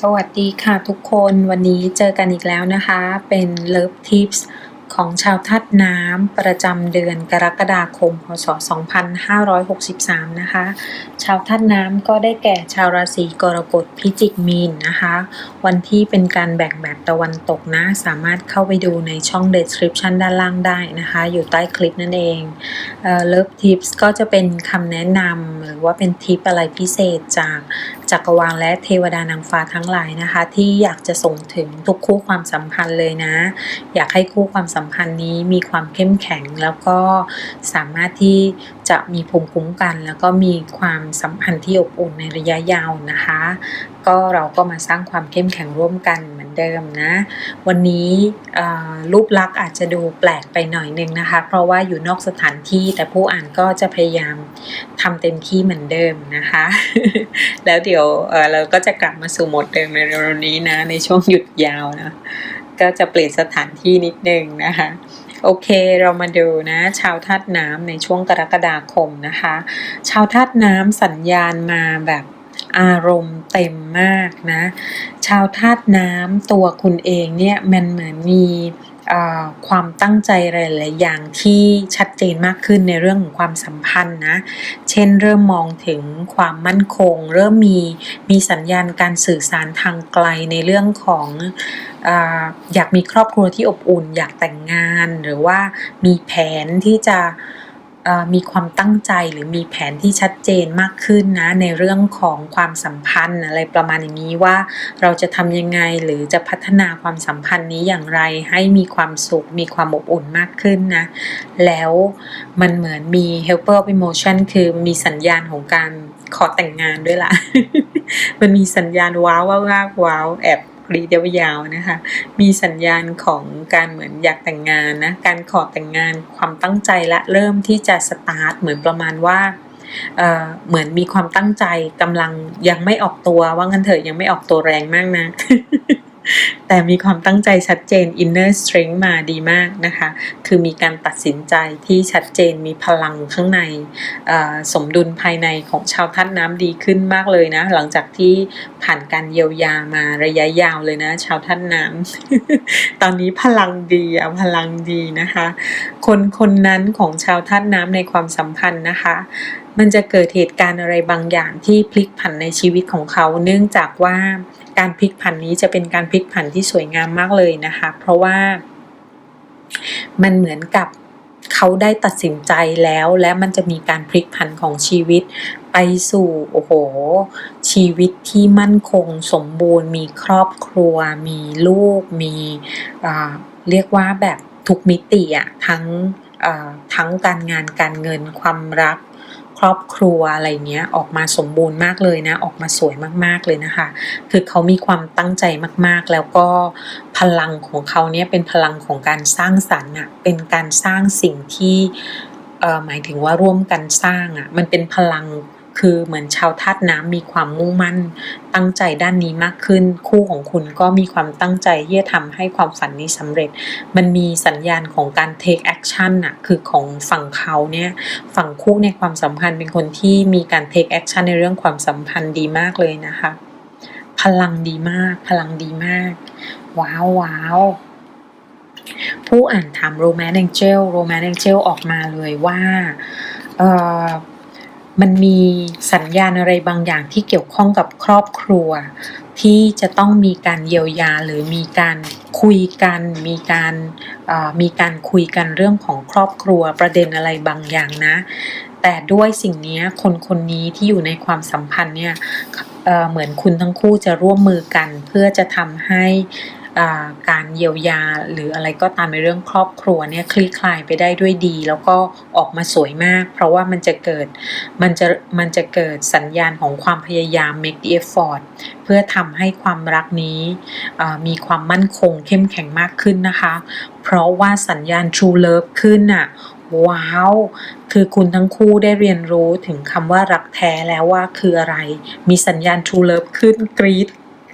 สวัสดีค่ะทุกคนวันนี้เจอกันอีกแล้วนะคะ เป็น Love Tips ของชาวทัดน้ำประจำเดือนกรกฎาคมพศ 2563 นะคะ ชาวทัดน้ำก็ได้แก่ชาวราศีกรกฎพิจิกมีนนะคะ วันที่เป็นการแบ่งแบบตะวันตกนะ สามารถเข้าไปดูในช่อง description ด้านล่างได้นะคะ อยู่ใต้คลิปนั่นเองเอ่อ Love Tips ก็จะเป็นคำแนะนำหรือว่าเป็นทิปอะไรพิเศษจากจักรวาลและเทวดานางฟ้าทั้งหลายนะคะ ที่อยากจะส่งถึงทุกคู่ความสัมพันธ์เลยนะ อยากให้คู่ความสัมพันธ์นี้มีความเข้มแข็งแล้วก็สามารถที่จะมีภูมิคุ้มกัน แล้วก็มีความสัมพันธ์ที่อบอุ่นในระยะยาวนะคะ ก็เราก็มาสร้างความเข้มแข็งร่วมกัน เดิมนะ วันนี้รูปลักษณ์อาจจะดูแปลกไปหน่อยนึงนะคะ เพราะว่าอยู่นอกสถานที่แต่ผู้อ่านก็จะพยายามทำเต็มที่เหมือนเดิมนะคะ แล้วเดี๋ยวเอ่อเราก็จะกลับมาสู่โหมดเดิมในเร็วๆนี้นะ ในช่วงหยุดยาวนะ ก็จะเปลี่ยนสถานที่นิดนึงนะคะโอเค เรามาดูนะชาวธาตุน้ำในช่วงกรกฎาคมนะคะ ชาวธาตุน้ำสัญญาณมาแบบ อารมณ์เต็มมากนะ ชาวธาตุน้ำตัวคุณเองเนี่ยมันเหมือนมีความตั้งใจหลาย ๆ อย่างที่ชัดเจนมากขึ้นในเรื่องของความสัมพันธ์นะ เช่นเริ่มมองถึงความมั่นคง เริ่มมีมีสัญญาณการสื่อสารทางไกลในเรื่องของออยากมีครอบครัวที่อบอุ่น อยากแต่งงาน หรือว่ามีแผนที่จะ มีความตั้งใจหรือมีแผนที่ชัดเจนมากขึ้นนะในเรื่องของความสัมพันธ์อะไรประมาณอย่างนี้ว่าเราจะทำยังไงหรือจะพัฒนาความสัมพันธ์นี้อย่างไรให้มีความสุข มีความอบอุ่นมากขึ้นนะแล้วมันเหมือนมี helper of emotion คือมีสัญญาณของการขอแต่งงานด้วยล่ะ มันมีสัญญาณว้าวว้าวว้าวว้าวแอบ กรีดยาวๆนะคะ มีสัญญาณของการเหมือนอยากแต่งงานนะ การขอแต่งงานความตั้งใจและเริ่มที่จะสตาร์ทเหมือนประมาณว่าเเหมือนมีความตั้งใจกำลังยังไม่ออกตัวว่างั้นเถอะยังไม่ออกตัวแรงมากนะ แต่มีความตั้งใจชัดเจน inner strength มาดีมากนะคะ คือมีการตัดสินใจที่ชัดเจนมีพลังข้างในสมดุลภายในของชาวท่านน้ำดีขึ้นมากเลยนะ หลังจากที่ผ่านการเยียวยามาระยะยาวเลยนะ ชาวท่านน้ำตอนนี้พลังดีอะพลังดีนะคะ คนคนนั้นของชาวท่านน้ำในความสัมพันธ์นะคะ มันจะเกิดเหตุการณ์อะไรบางอย่างที่พลิกผันในชีวิตของเขา เนื่องจากว่าการพลิกผันนี้จะเป็นการพลิกผันที่สวยงามมากเลยนะคะ เพราะว่ามันเหมือนกับเขาได้ตัดสินใจแล้ว และมันจะมีการพลิกผันของชีวิต ไปสู่โอ้โห ชีวิตที่มั่นคงสมบูรณ์ มีครอบครัว มีลูก มีเรียกว่าแบบทุกมิติอะทั้งทั้งการงานการเงินความรัก ครอบครัวอะไรเนี้ยออกมาสมบูรณ์มากเลยนะ ออกมาสวยมากๆเลยนะคะ คือเขามีความตั้งใจมากๆ แล้วก็พลังของเขาเนี่ยเป็นพลังของการสร้างสรรค์อะเป็นการสร้างสิ่งที่เออหมายถึงว่าร่วมกันสร้างอะมันเป็นพลัง คือเหมือนชาวธาตุน้ำมีความมุ่งมั่น ตั้งใจด้านนี้มากขึ้น คู่ของคุณก็มีความตั้งใจที่จะทำให้ความฝันนี้สำเร็จ มันมีสัญญาณของการ take action น่ะคือของฝั่งเขาเนี่ยฝั่งคู่ในความสัมพันธ์เป็นคนที่มีการ take action ในเรื่องความสัมพันธ์ดีมากเลยนะคะ พลังดีมาก พลังดีมาก ว้าวว้าวผู้อ่านถาม Romance Angel Romance Angel ออกมาเลยว่า เอ่อ มันมีสัญญาณอะไรบางอย่างที่เกี่ยวข้องกับครอบครัว ที่จะต้องมีการเยียวยาหรือมีการคุยกัน มีการมีการคุยกันเรื่องของครอบครัวประเด็นอะไรบางอย่างนะ แต่ด้วยสิ่งนี้คนคนนี้ที่อยู่ในความสัมพันธ์เนี่ยเเหมือนคุณทั้งคู่จะร่วมมือกันเพื่อจะทำให้ การเยียวยาหรืออะไรก็ตามในเรื่องครอบครัวเนี่ยคลี่คลายไปได้ด้วยดี แล้วก็ออกมาสวยมาก เพราะว่ามันจะเกิดมันจะมันจะเกิดสัญญาณของความพยายาม make the effort เพื่อทำให้ความรักนี้มีความมั่นคงเข้มแข็งมากขึ้นนะคะ เพราะว่าสัญญาณ True Love ขึ้นน่ะว้าว คือคุณทั้งคู่ได้เรียนรู้ถึงคำว่ารักแท้แล้วว่าคืออะไร มีสัญญาณ True Love ขึ้นกรี๊ด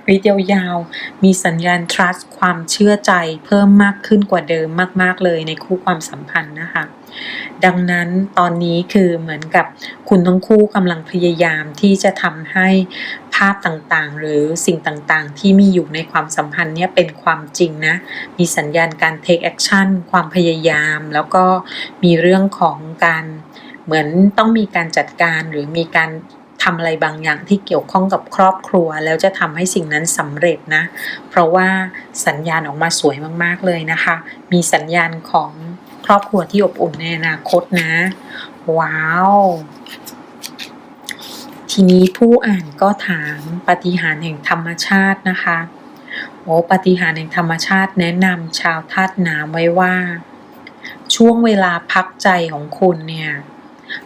รีดยาวๆ มีสัญญาณ trust ความเชื่อใจเพิ่มมากขึ้นกว่าเดิมมาก ๆ เลยในคู่ความสัมพันธ์นะคะ ดังนั้นตอนนี้คือเหมือนกับคุณทั้งคู่กำลังพยายามที่จะทำให้ภาพต่างๆ หรือสิ่งต่างๆ ที่มีอยู่ในความสัมพันธ์เนี่ยเป็นความจริงนะ มีสัญญาณการ take action ความพยายาม แล้วก็มีเรื่องของการเหมือนต้องมีการจัดการหรือมีการ ทำอะไรบางอย่างที่เกี่ยวข้องกับครอบครัว แล้วจะทำให้สิ่งนั้นสำเร็จนะ เพราะว่าสัญญาณออกมาสวยมากๆเลยนะคะ มีสัญญาณของครอบครัวที่อบอุ่นในอนาคตนะ ว้าว ทีนี้ผู้อ่านก็ถามปฏิหารแห่งธรรมชาตินะคะ โอ้ปฏิหารแห่งธรรมชาติแนะนำชาวธาตุน้ำไว้ว่า ช่วงเวลาพักใจของคุณเนี่ย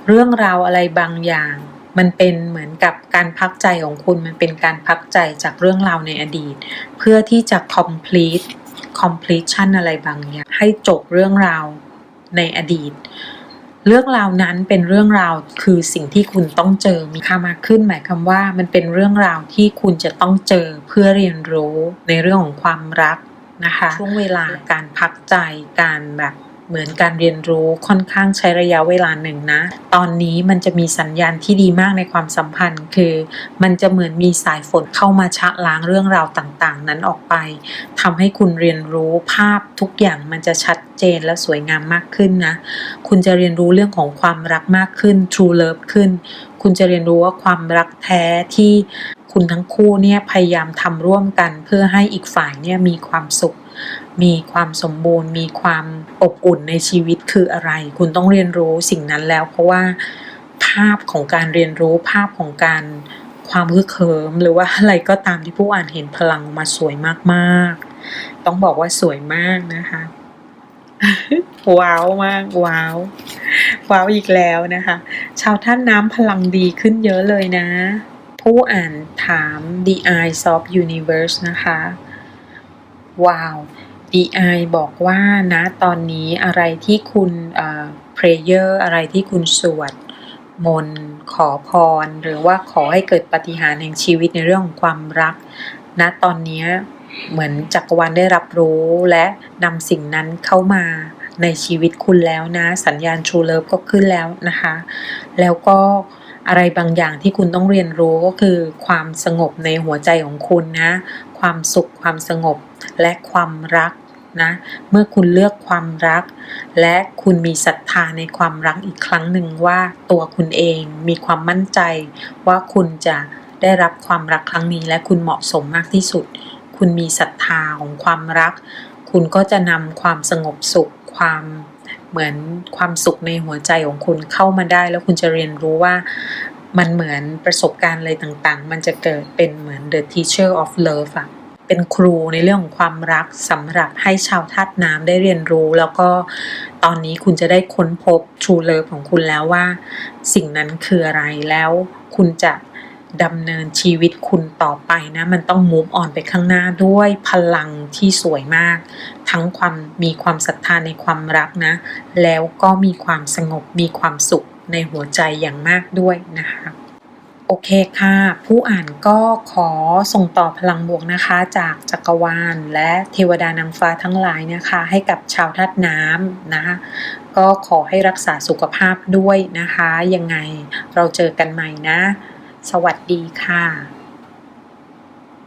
เรื่องราวอะไรบางอย่าง มันเป็นเหมือนกับการพักใจของคุณ มันเป็นการพักใจจากเรื่องราวในอดีต เพื่อที่จะ complete completion อะไรบางอย่าง ให้จบเรื่องราวในอดีต เรื่องราวนั้นเป็นเรื่องราวคือสิ่งที่คุณต้องเจอมีค่ามาขึ้น หมายความว่ามันเป็นเรื่องราวที่คุณจะต้องเจอเพื่อเรียนรู้ในเรื่องของความรักนะคะช่วงเวลาการพักใจการแบบ เหมือนการเรียนรู้ค่อนข้างใช้ระยะเวลาหนึ่งนะ ตอนนี้มันจะมีสัญญาณที่ดีมากในความสัมพันธ์ คือ มันจะเหมือนมีสายฝนเข้ามาชะล้างเรื่องราวต่างๆ นั้นออกไปทำให้คุณเรียนรู้ภาพทุกอย่างมันจะชัดเจนและสวยงามมากขึ้นนะ คุณจะเรียนรู้เรื่องของความรักมากขึ้น true love ขึ้น คุณจะเรียนรู้ว่าความรักแท้ที่คุณทั้งคู่เนี่ยพยายามทำร่วมกันเพื่อให้อีกฝ่ายเนี่ยมีความสุข มีความสมบูรณ์ มีความอบอุ่นในชีวิตคืออะไร คุณต้องเรียนรู้สิ่งนั้นแล้ว เพราะว่าภาพของการเรียนรู้ภาพของการความฮึกเหิม หรือว่าอะไรก็ตามที่ผู้อ่านเห็นพลังออกมาสวยมากๆ ต้องบอกว่าสวยมากนะคะว้าวมากว้าวว้าวอีกแล้วนะคะ ชาวท่านน้ำพลังดีขึ้นเยอะเลยนะ ผู้อ่านถาม The Eyes of Universe นะคะ ว้าว DI บอกว่านะตอนนี้อะไรที่คุณเอ่อ prayer อะไรที่คุณสวดมนต์ขอพร หรือว่าขอให้เกิดปฏิหารแห่งชีวิตในเรื่องของความรักณตอนนี้เหมือนจักรวาลได้รับรู้และนำสิ่งนั้นเข้ามาในชีวิตคุณแล้วนะ สัญญาณ True Love ก็ขึ้นแล้วนะคะ แล้วก็อะไรบางอย่างที่คุณต้องเรียนรู้ก็คือความสงบในหัวใจของคุณนะ ความสุขความสงบ และความรักนะ เมื่อคุณเลือกความรัก และคุณมีศรัทธาในความรักอีกครั้งหนึ่งว่าตัวคุณเองมีความมั่นใจ ว่าคุณจะได้รับความรักครั้งนี้ และคุณเหมาะสมมากที่สุด คุณมีศรัทธาของความรัก คุณก็จะนำความสงบสุขความเหมือนความสุขในหัวใจของคุณเข้ามาได้ แล้วคุณจะเรียนรู้ว่ามันเหมือนประสบการณ์อะไรต่างๆ มันจะเกิดเป็นเหมือน the teacher of love อะ เป็นครูในเรื่องของความรักสำหรับให้ชาวธาตุน้ำได้เรียนรู้ แล้วก็ตอนนี้คุณจะได้ค้นพบ True Love ของคุณแล้วว่า สิ่งนั้นคืออะไรแล้วคุณจะดำเนินชีวิตคุณต่อไปนะ มันต้องมูฟออนไปข้างหน้าด้วยพลังที่สวยมาก ทั้งความมีความศรัทธาในความรักนะ แล้วก็มีความสงบมีความสุขในหัวใจอย่างมากด้วยนะคะ เคค่ะ ผู้อ่านก็ขอส่งต่อพลังบวกนะคะ จากจักรวาล และเทวดานางฟ้าทั้งหลายนะคะ ให้กับชาวธาตุน้ำนะคะก็ขอให้รักษาสุขภาพด้วยนะคะ ยังไงเราเจอกันใหม่นะ สวัสดีค่ะ